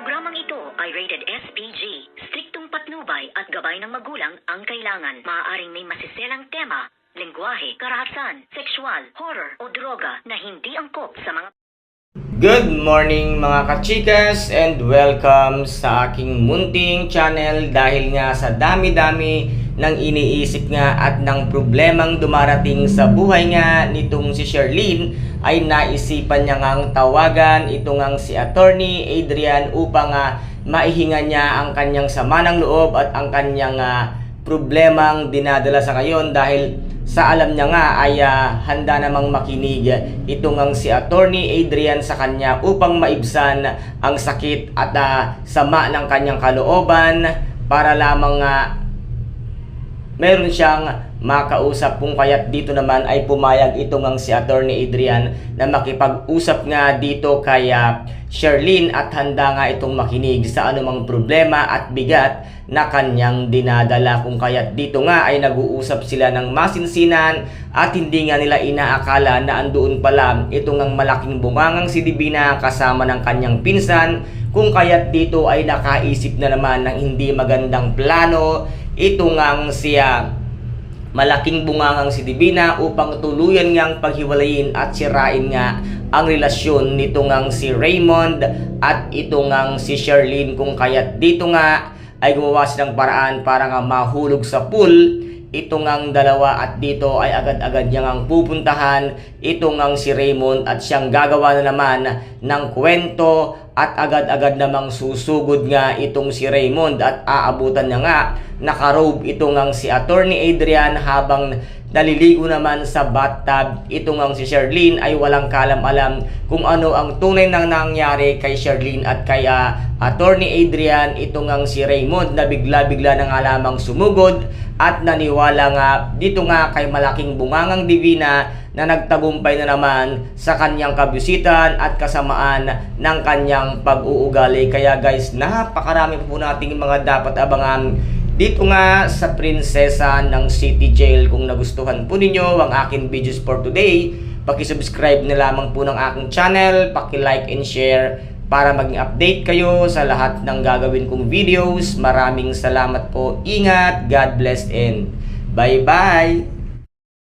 Programang ito ay rated SPG. Striktong patnubay at gabay ng magulang ang kailangan. Maaaring may masiselang tema, lengguwahe, karahasan, sexual, horror o droga na hindi angkop sa mga Good morning mga kachikas and welcome sa aking munting channel dahil nga sa dami-dami ng iniisip nga at ng problemang dumarating sa buhay nga nitong si Sherlyn ay naisipan niya ngang tawagan ito ngang si attorney Adrian upang nga maihinga niya ang kanyang sama ng loob at ang kanyang ah, problemang dinadala sa ngayon dahil sa alam niya nga ay ah, handa namang makinig ito ngang si attorney Adrian sa kanya upang maibsan ang sakit at ah, sama ng kanyang kalooban para lamang nga meron siyang makausap. Kung kaya't dito naman ay pumayag ito ngang si attorney Adrian na makipag-usap nga dito kay ah, Sherlyn at handa nga itong makinig sa anumang problema at bigat na kanyang dinadala. Kung kaya't dito nga ay nag-uusap sila ng masinsinan at hindi nga nila inaakala na andoon pala ito ngang malaking bungangang si Divina kasama ng kanyang pinsan. Kung kaya't dito ay nakaisip na naman ng hindi magandang plano ito ngang siya. Malaking bungangang si Divina upang tuluyan ngang paghiwalayin at sirain nga ang relasyon nito ngang si Raymond at ito ngang si Sherlyn. Kung kaya't dito nga ay gumawa silang paraan para nga mahulog sa pool ito ngang dalawa at dito ay agad-agad niya ngang pupuntahan. Ito ngang si Raymond at siyang gagawa na naman ng kwento at agad-agad namang susugod nga itong si Raymond at aabutan niya nga. Nakarobe ito ngang si attorney Adrian habang naliligo naman sa bathtub. Ito ngang si Sherlyn ay walang kalam-alam kung ano ang tunay nang nangyari kay Sherlyn at kay ah, attorney Adrian. Ito ngang si Raymond na bigla-bigla na nga lamang sumugod at naniwala nga. Dito nga kay malaking bungangang divina na nagtagumpay na naman sa kanyang kabusitan at kasamaan ng kanyang pag-uugali. Kaya guys, napakarami po nating mga dapat abangan dito nga sa Prinsesa ng City Jail. Kung nagustuhan po ninyo ang aking videos for today, pakisubscribe na lamang po ng aking channel, paki-like and share para maging update kayo sa lahat ng gagawin kong videos. Maraming salamat po. Ingat, God bless and bye-bye!